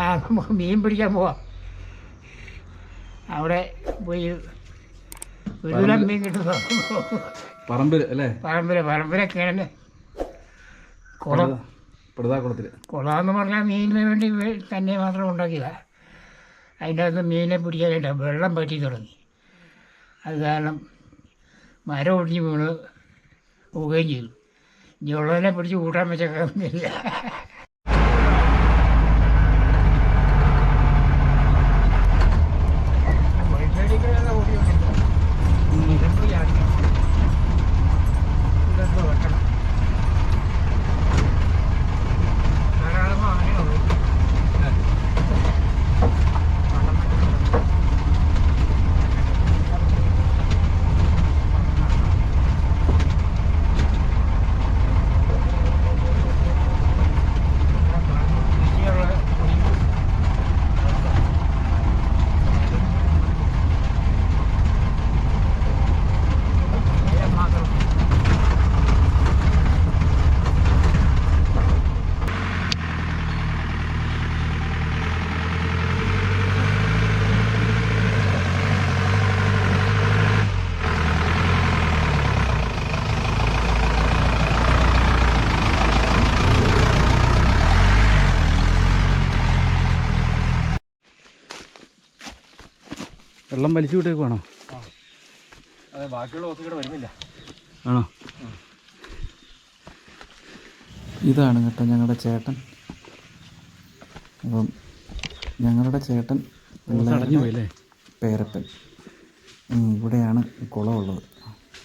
ആ നമുക്ക് മീൻ പിടിക്കാൻ പോവാം. അവിടെ പോയി ഒരുവിധം മീൻ കിട്ടുന്നു. പറമ്പിൽ അല്ലേ? പറമ്പിൽ പറമ്പിലൊക്കെയാണ് കുളം പ്രതാകുളത്തിൽ കുളമെന്ന് പറഞ്ഞാൽ മീനിന് വേണ്ടി തന്നെ മാത്രം ഉണ്ടാക്കിയതാണ് അതിന്റെ അകത്ത് മീനെ പിടിക്കാനായിട്ട് വെള്ളം പറ്റി തുടങ്ങി. അത് കാരണം മരം ഒടിഞ്ഞ് വീണ് പോവുകയും ചെയ്തു. ഇനി ഉള്ളതിനെ പിടിച്ച് കൂട്ടാൻ വെച്ചേക്കുന്നില്ല വെള്ളം വലിച്ചു വിട്ടേക്കുവാണോ അതെ ബാക്കിയുള്ള ബസ് ഇവിടെ വരുന്നില്ല. ആണോ? ഇതാണ് കേട്ടോ ഞങ്ങളുടെ ചേട്ടൻ. അപ്പം ഞങ്ങളുടെ ചേട്ടൻ പേരപ്പൻ. ഇവിടെയാണ് കുളമുള്ളത്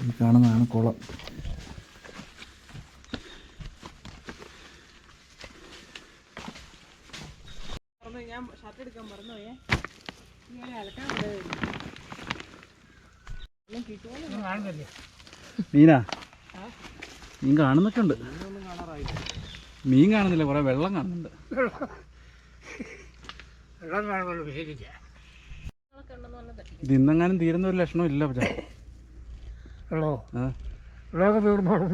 ഈ കാണുന്നതാണ് കുളം കാണുന്നില്ലേ മീനാ? മീൻ കാണുന്നൊക്കെ ഉണ്ട്. മീൻ കാണുന്നില്ല കുറെ വെള്ളം കാണുന്നുണ്ട്. ഇന്നെങ്ങാനും തീരുന്ന ഒരു ലക്ഷണം ഇല്ല വെള്ളമോ വെള്ളമൊക്കെ തീർന്നോളും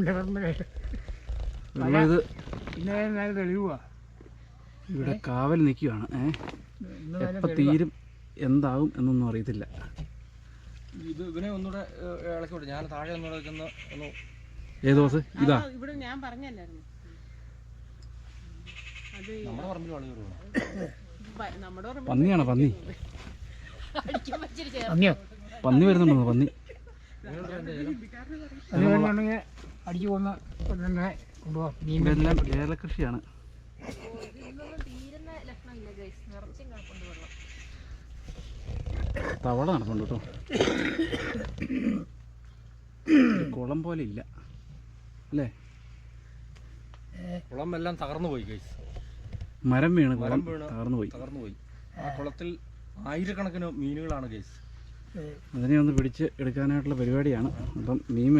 ഇവിടെ കാവൽ നിൽക്കുകയാണ് ഏ? ഇന്ന് എപ്പോൾ തീരും എന്താവും എന്നൊന്നും അറിയത്തില്ല. ഇത് ഇവനെ ഒന്നുകൂടെ ഏഹ്, ഇളക്കി വിട്ടു ഞാൻ താഴെ ഒന്നുകൂടെ ഒന്ന് ഏത് ബസ് ഇതാ. ഇവിടെ ഞാൻ പറഞ്ഞല്ലായിരുന്നു അത് നമ്മുടെ പറമ്പിൽ വെള്ളം കയറുവാണ്? നമ്മുടെ പറമ്പിൽ പന്നിയാണോ പന്നി? അടിക്കാൻ പന്നി വരുന്നുണ്ടോ പന്നി? അടിച്ചു പോകുന്ന കൊണ്ടുപോകാം ഏലകൃഷിയാണ് തീരുന്ന ലക്ഷണമില്ല ഗൈസ് നിറച്ചും തവള നടന്നുണ്ട് കേട്ടോ. കുളം പോലെ ഇല്ല. അല്ലേ? കുളം എല്ലാം തകർന്നു പോയി ഗൈസ് മരം വീണ് കുളം മരം വീണ് തകർന്നു പോയി. തകർന്നു പോയി. ആ കുളത്തിൽ ആയിരക്കണക്കിന് മീനുകളാണ് ഗൈസ് അതിനെ ഒന്ന് പിടിച്ച് എടുക്കാനായിട്ടുള്ള പരിപാടിയാണ്. അപ്പം മീൻ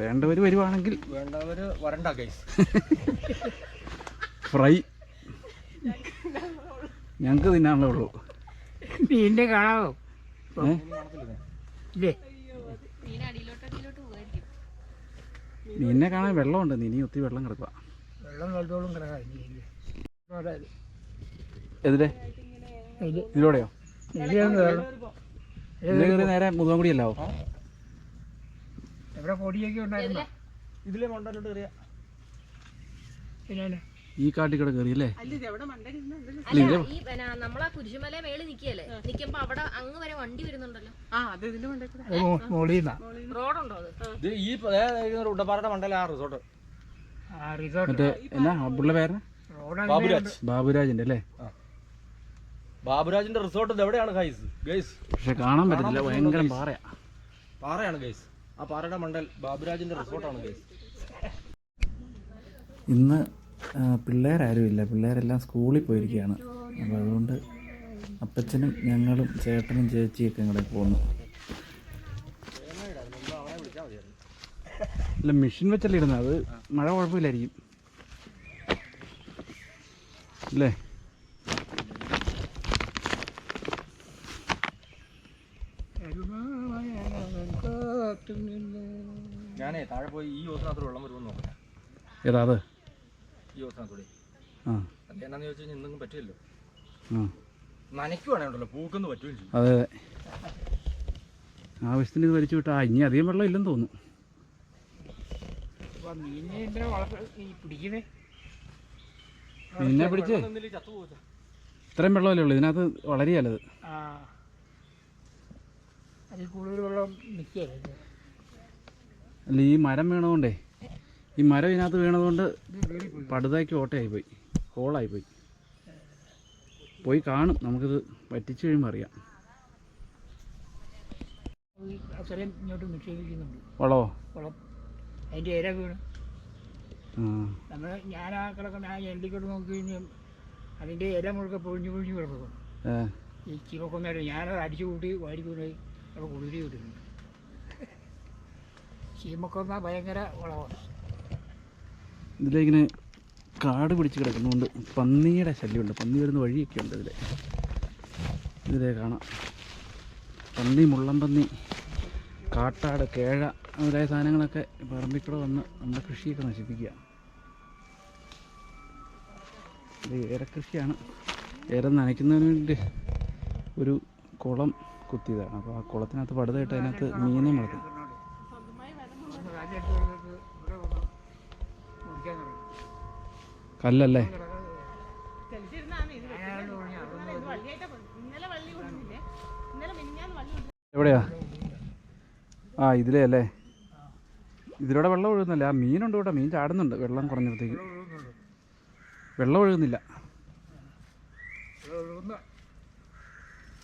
വേണ്ടവർ വരുവാണെങ്കിൽ വേണ്ടവര് വരണ്ട ഗൈസ് ഫ്രൈ. ഞങ്ങൾക്ക് തിന്നാനുള്ള ഉള്ളൂ. മീനിന്റെ കാണാമോ പോകായിരിക്കും കാണാൻ വെള്ളമുണ്ട്. നീ ഒത്തിരി വെള്ളം കിടക്കുക എതിരെ? ഇതിലൂടെയോ? നേരെ മുതുവൻകുടിയല്ലാവോ എവിടെ പൊടിയൊക്കെ ഉണ്ടായിരുന്നു? ഇതിലെ മണ്ടലോട്ട് കയറിയ. പിന്നെ ഈ കാട്ടിൽ കയറി അല്ലേ? അല്ല എവിടെ മണ്ടരുന്നുണ്ടല്ലോ അല്ല ഈ പിന്നെ നമ്മളാ കുരിശുമല മേളിൽ നിക്കല്ലേ നിക്കുമ്പോ അവിടെ അങ്ങ് വരെ വണ്ടി വരുന്നുണ്ടല്ലോ. ആ അത് ഇതിന്റെ മണ്ടക്കൂടെ മുകളിൽ നിന്നാ റോഡുണ്ടോ അത്? ഇത് ഈ ഉണ്ടപ്പാറയുടെ മണ്ടല ആ റിസോർട്ട്. ആ റിസോർട്ട്. മറ്റേ എന്നാ പുള്ള പേര്? റോഡ് ബാബുരാജ്. ബാബുരാജിന്റെ അല്ലേ? ബാബുരാജിന്റെ റിസോർട്ട് എവിടെയാണ് ഗൈസ് ഗൈസ് പക്ഷെ കാണാൻ പറ്റത്തില്ല ഭയങ്കര പാറയാ. പാറയാണ് ഗൈസ് ആ പാറയുടെ മണ്ടൽ ബാബുരാജിന്റെ റിസോർട്ടാണ് ഗൈസ് ഇന്ന് പിള്ളേരാരും ഇല്ല പിള്ളേരെല്ലാം സ്കൂളിൽ പോയിരിക്കുകയാണ്. അപ്പോൾ അതുകൊണ്ട് അപ്പച്ചനും ഞങ്ങളും ചേട്ടനും ചേച്ചിയൊക്കെ ഇങ്ങോട്ട് പോകുന്നു അല്ല മെഷീൻ വെച്ചല്ലേ ഇടുന്നത്? അത് മഴ കുഴപ്പമില്ലായിരിക്കും. അല്ലേ? ഞാനേ താഴെ പോയി ഈ ദിവസത്തിനകത്ത് വെള്ളം വരുമെന്ന് നോക്കാം ഏതാ അത്? ഈ ദിവസത്തിനകത്തൂടെ ആ അത് എന്നാന്ന് ചോദിച്ചു കഴിഞ്ഞാൽ എന്തെങ്കിലും പറ്റില്ലല്ലോ. ആ. നനയ്ക്കുവാണല്ലോ പൂക്കൊന്ന് പറ്റുകയും ചെയ്യും അതെ അതെ. ആവശ്യത്തിന് ഇത് വലിച്ചു വിട്ടാ ഇനി അധികം വെള്ളം ഇല്ലെന്ന് തോന്നുന്നു. പിന്നെ പിടിച്ച്? ഇത്രയും വെള്ളമല്ലേ ഉള്ളൂ ഇതിനകത്ത് അതിൽ കൂടുതൽ വെള്ളം നിൽക്കുകയല്ലേ? അല്ല ഈ മരം വീണതുകൊണ്ടേ ഈ മരം ഇതിനകത്ത് വീണതുകൊണ്ട് പടുതാക്കി ഓട്ടയായിപ്പോയി. ഹോളായി പോയി പോയി കാണും. നമുക്കിത് പറ്റിച്ചു കഴിയുമ്പോൾ അറിയാം. ഇങ്ങോട്ട് നിക്ഷേപിക്കുന്നുണ്ട്. വളമോ വളം. അതിന്റെ ഇര വീണ്. നമ്മൾ ഞാൻ ആ കിടക്കുന്ന ആ എല്ലിക്കോട്ട് നോക്കി കഴിഞ്ഞാൽ അതിന്റെ ഇല മുഴുക്കെ പൊഴിഞ്ഞു പൊഴിഞ്ഞു കിടക്കുന്നു. ഏ, ഈ ചീമക്കൊന്നായിട്ട് ഞാനത് അടിച്ചു കൂട്ടി വാരിക്കൂടി അവിടെ കുളിരി വിട്ടിട്ടുണ്ട് ചീമക്കൊന്ന ഭയങ്കര വളമാണ് ഇതിലിങ്ങനെ കാട് പിടിച്ച് കിടക്കുന്നതുകൊണ്ട് പന്നിയുടെ ശല്യമുണ്ട്. പന്നി വരുന്ന വഴിയൊക്കെ ഉണ്ട് ഇതിൽ ഇതിലേ കാണാം. പന്നി മുള്ളംപന്നി കാട്ടാട് കേഴ മുതലായ സാധനങ്ങളൊക്കെ പറമ്പിക്കൂടെ വന്ന് നമ്മുടെ കൃഷിയൊക്കെ നശിപ്പിക്കുക. ഇത് ഏലക്കൃഷിയാണ് ഏലം നനയ്ക്കുന്നതിന് വേണ്ടി ഒരു കുളം കുത്തിയതാണ്. അപ്പോൾ ആ കുളത്തിനകത്ത് പടുതായിട്ട് അതിനകത്ത് മീനെ വളർത്തും കൊണ്ടു എവിടെയാ? ആ ഇതിലേ അല്ലേ? ഇതിലൂടെ വെള്ളം ഒഴുകുന്നില്ല. ആ മീനുണ്ട് ഇവിടെ. മീൻ ചാടുന്നുണ്ട്. വെള്ളം കുറഞ്ഞപ്പോഴത്തേക്ക്. വെള്ളം ഒഴുകുന്നില്ല.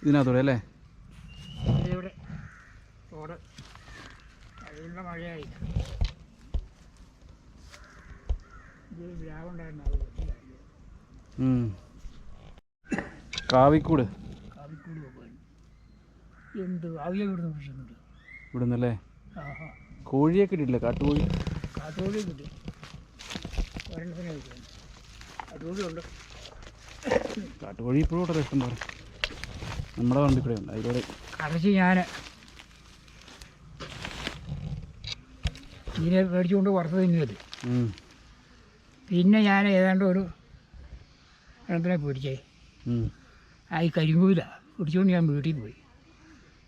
ഇതിനകത്തൂടെ അല്ലേ? മഴയായി ഇത് വ്യാവുണ്ടായിരുന്നു അത് വെച്ചില്ല. ഉം. കാവിക്കൂട്. എന്ത്? ഇവിടുന്നല്ലേ? കോഴിയെ കോഴിയൊക്കെ ഇട്ടില്ലേ കാട്ടുകോഴി? കാത്തോടി കിട്ടി ഒരെണ്ണത്തിനെ കിട്ടും അതുകൂടി ഉണ്ട്. കാട്ടുകോഴി ഇപ്പോഴും ഇവിടെ ഇഷ്ടം പോലെ. നമ്മുടെ വണ്ടി കൂടെ ഉണ്ട്. അതിലൂടെ കറച്ച് ഞാൻ ഇതിനെ മേടിച്ചുകൊണ്ട് വറുത്ത് ഉം. പിന്നെ ഞാൻ ഏതാണ്ട് ഒരു എണ്ണത്തിനെ പിടിച്ചേ. ആ ഈ കരിങ്കൂല പിടിച്ചുകൊണ്ട് ഞാൻ വീട്ടിൽ പോയി.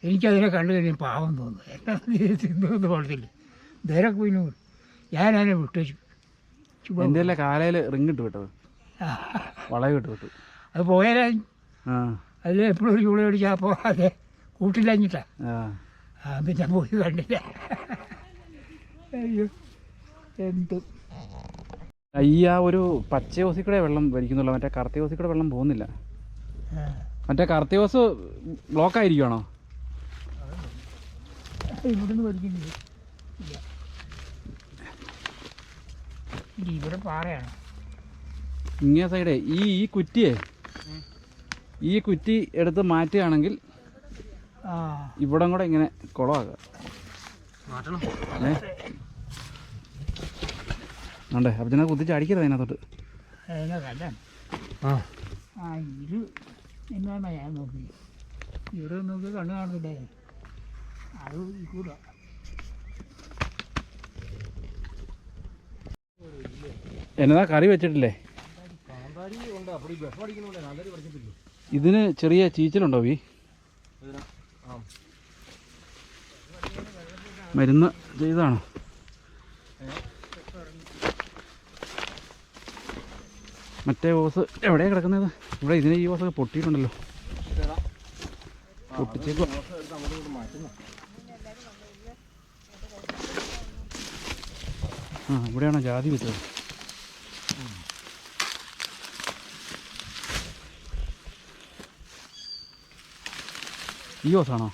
എനിക്കതിനെ കണ്ടു കഴിഞ്ഞാൽ പാവം തോന്നുന്നു. എന്നാ തിന്നു തിന്നൊന്നും കുഴപ്പമില്ല നേരെ പോയി ഞാൻ അതിനെ വിട്ടു എന്റെ കാലയിൽ റിങ് ഇട്ട് വിട്ടത്. ഇട്ട് വിട്ടു. അത് പോയാലേ അതിൽ എപ്പോഴും ഒരു ചൂട് അടിച്ചാൽ അപ്പോൾ അതെ കൂട്ടില്ലഞ്ഞിട്ടാ ആ. ആ പിന്നെ പോയി കണ്ടില്ല. അയ്യോ എന്ത് ഈ ആ ഒരു പച്ച ഓസി കൂടെ വെള്ളം വലിക്കുന്നുള്ളൂ. മറ്റേ കറുത്ത ഓസി കൂടെ വെള്ളം പോകുന്നില്ല. മറ്റേ കറുത്ത ഓസ് ബ്ലോക്ക് ആയിരിക്കുവാണോ? ഇവിടുന്ന് വലിക്കുന്നില്ല. ഇവിടെ പാറയാണ്. ഇങ്ങേ സൈഡേ ഈ ഈ കുറ്റിയെ ഈ കുറ്റി എടുത്ത് മാറ്റുകയാണെങ്കിൽ ആ. ഇവിടം കൂടെ ഇങ്ങനെ കുളമാക്കുക മാറ്റണം അപ്പൊ ഞാൻ കുത്തിച്ച് അടിക്കരുത് അതിനകത്തോട്ട്. ആ. ആ ഇത് എന്നാണ് ഞാൻ നോക്കി. ഇവിടെ നോക്കി കണ്ണു കാണുന്നില്ലേ? അത് കൂടാ. എന്നതാ കറി വെച്ചിട്ടില്ലേ? ഉണ്ട് ഇതിന് ചെറിയ ചീച്ചലുണ്ടോ വി? ഇതിനാ ആ. മരുന്ന് ചെയ്താണോ മറ്റേ ഓസ് എവിടെയാണ് കിടക്കുന്നത്? ഇവിടെ ഇതിന് ഈ ഓസൊക്കെ പൊട്ടിയിട്ടുണ്ടല്ലോ. പൊട്ടിച്ചേക്കോ. ആ ഇവിടെയാണോ ജാതി വെച്ചത് ഈ ഓസാണോ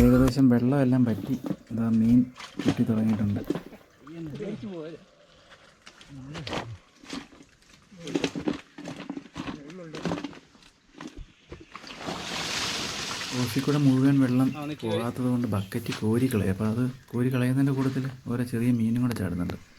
ഏകദേശം വെള്ളമെല്ലാം പറ്റി. ഇതാ മീൻ കിട്ടി തുടങ്ങിയിട്ടുണ്ട്. ഓഫിൽ കൂടെ മുഴുവൻ വെള്ളം പോകാത്തത് കൊണ്ട് ബക്കറ്റ് കോരി കളയും. അപ്പോൾ അത് കോരി കളയുന്നതിന്റെ കൂട്ടത്തിൽ ഓരോ ചെറിയ മീനും കൂടെ ചാടുന്നുണ്ട്.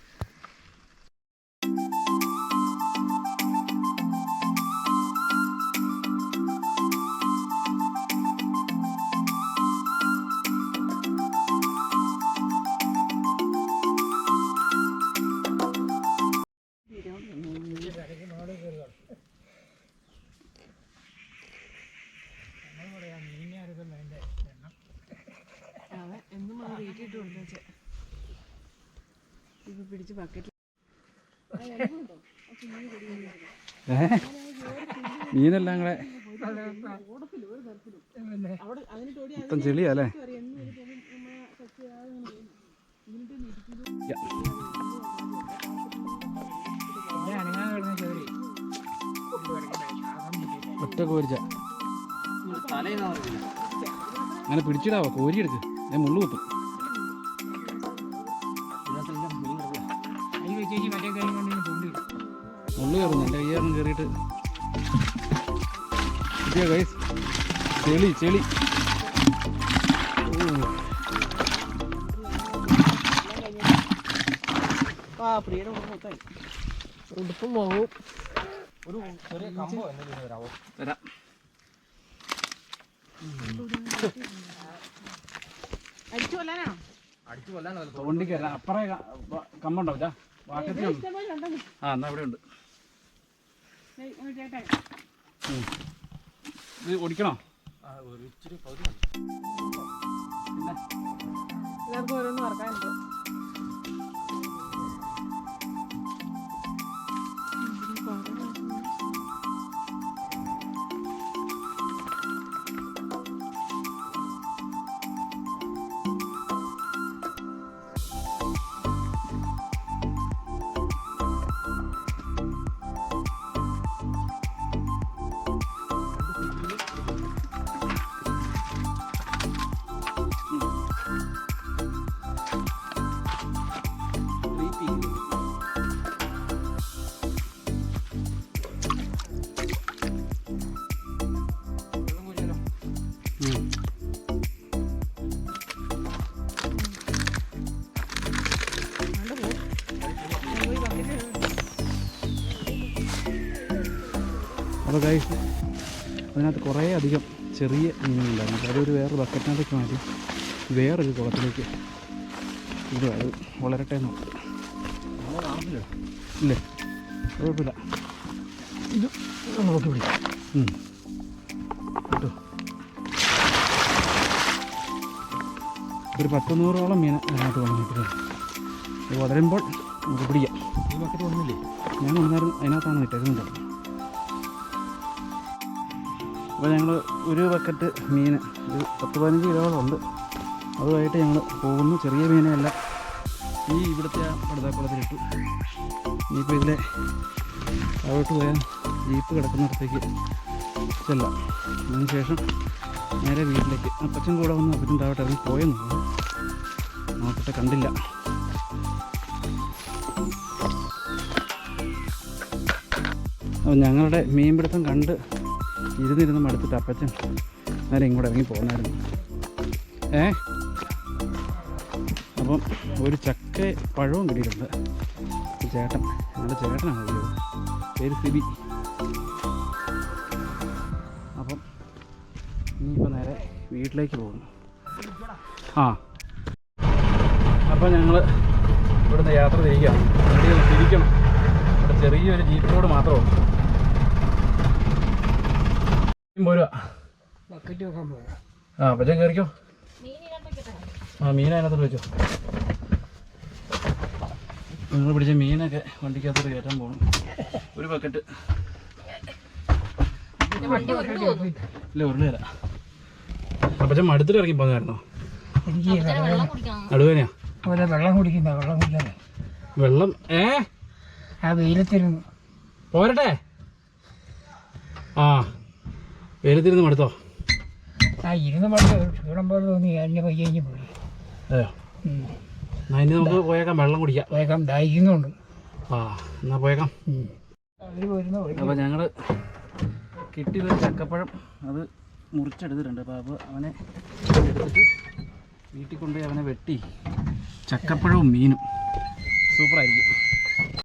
എന്നും കൊടുത്തു വെച്ചേ ഇപ്പൊ പിടിച്ച് ബക്കറ്റിൽ മീനെല്ലാം കൂടെ മൊത്തം ചെളിയാ അല്ലേ? ഒറ്റ കോരിച്ച. അങ്ങനെ പിടിച്ചിടാവോ? കോരിയെടുക്ക്. ഞാൻ മുള്ളു കുത്തും. മുള്ളു കയറുന്നു എന്റെ കയ്യാറും കയറിയിട്ട്. ഗൈസ് ചെളി ചെളി. ഉടുപ്പും പോകും ഒരു ചെറിയ കമ്പോ എന്തെങ്കിലും വരാവോ തരാം. അടിച്ചു കൊല്ലാനാണോ? അടിച്ചു കൊല്ലാനല്ല തോണ്ടിക്കല്ല അപ്പറേ കമ്പുണ്ടാവില്ല വാക്കത്തി ആ എന്നാ ഇവിടെ ഉണ്ട് ദേ, ഇങ്ങ് ചേട്ടാ ഇത് ഓടിക്കണോ ഒരു ഇച്ചിരി പകുതി മതി. പിന്നെ എല്ലാവർക്കും ഓരോന്ന് വറക്കാനുണ്ട് അപ്പോൾ ഗൈസ് അതിനകത്ത് കുറേ അധികം ചെറിയ മീനുകളുണ്ടായിരുന്നു. അപ്പോൾ അതൊരു വേറെ ബക്കറ്റിനകത്തേക്ക് മാറ്റി വേറൊരു കുളത്തിലേക്ക് ഇത് അത് വളരട്ടെ എന്ന്. ഇല്ലേ? കുഴപ്പമില്ല. ഇത് നോക്കി പിടിക്കും. കേട്ടോ ഒരു പത്ത് നൂറോളം മീൻ അതിനകത്ത് വന്നിട്ടുണ്ട്. ഇത് വളരുമ്പോൾ നമുക്ക് പിടിക്കാം. ഈ ബക്കറ്റ് വന്നില്ലേ? ഞാൻ വന്നാലും അതിനകത്താണ് ഇട്ടേക്കുന്നത്. അപ്പോൾ ഞങ്ങൾ ഒരു ബക്കറ്റ് മീൻ ഒരു പത്ത് പതിനഞ്ച് കിലോകളുണ്ട്. അതുമായിട്ട് ഞങ്ങൾ പോകുന്നു. ചെറിയ മീനെയല്ല. ഈ ഇവിടുത്തെ ആ പടുതാക്കുളത്തിലിട്ടു. ഇനിയിപ്പോൾ ഇതിലെ അവിടോട്ട് പോയാൽ ജീപ്പ് കിടക്കുന്നിടത്തേക്ക് ചെല്ലാം. അതിനുശേഷം നേരെ വീട്ടിലേക്ക്. അപ്പച്ചൻ കൂടെ വന്ന്. അപ്പച്ചൻ താവട്ടെ ഇറങ്ങി പോയെന്ന് നോക്കിട്ട് കണ്ടില്ല. അപ്പോൾ ഞങ്ങളുടെ മീൻപിടുത്തം കണ്ട് ഇരുന്നിരുന്ന് മടുത്തിട്ട് അപ്പച്ചൻ നേരെ ഇങ്ങോട്ട് ഇറങ്ങി പോകുന്നായിരുന്നു ഏ? അപ്പം ഒരു ചക്ക പഴവും കിട്ടിയിട്ടുണ്ട്. ചേട്ടൻ. ഞങ്ങളുടെ ചേട്ടനാണ് പേര് സിബി. അപ്പം ഇനിയിപ്പോൾ നേരെ വീട്ടിലേക്ക് പോകുന്നു. ആ. അപ്പം ഞങ്ങൾ ഇവിടുന്ന് യാത്ര തിരിക്കുകയാണ് വണ്ടി ഒന്ന് തിരിക്കണം. ഇവിടെ ചെറിയൊരു ജീപ്പ് റോഡ് മാത്രമേ ഉള്ളൂ. പോരുക ബക്കറ്റ് വെക്കാൻ ആ കയറിക്കോ. ആ മീൻ അതിനകത്തോട്ട് വെച്ചോ. നിങ്ങൾ പിടിച്ച മീനൊക്കെ വണ്ടിക്കകത്തോട്ട് കയറ്റാൻ പോകണം ഒരു ബക്കറ്റ് ഇല്ല ഉരുള തരാം അപ്പച്ച മടുത്തിട്ട് ഇറങ്ങി കുടിക്കണം. നടുവേനയാ? വെള്ളം കുടിക്കുന്ന വെള്ളം കുടിക്കാതെ വെള്ളം ഏ? ആ വെയിലത്തിരുന്നു. പോരട്ടെ? ആ. വെയിലത്തിരുന്ന് മടുത്തോ? ആ ഇരുന്ന് ക്ഷീണം പോലെ തോന്നി. എന്നെ പയ്യെ കഴിഞ്ഞ് പോയി. അതെയോ. എന്നാ ഇനി നമുക്ക് പോയേക്കാം വെള്ളം കുടിക്കാം. വേഗം ദാഹിക്കുന്നുണ്ട് ആ എന്നാ പോയേക്കാം. അപ്പൊ വരുന്ന വഴി അപ്പോൾ ഞങ്ങൾ കിട്ടിയൊരു ചക്കപ്പഴം അത് മുറിച്ചെടുത്തിട്ടുണ്ട്. അപ്പോൾ അപ്പോൾ അവനെ എടുത്തിട്ട് വീട്ടിൽ കൊണ്ടുപോയി അവനെ വെട്ടി. ചക്കപ്പഴവും മീനും. സൂപ്പറായിരിക്കും.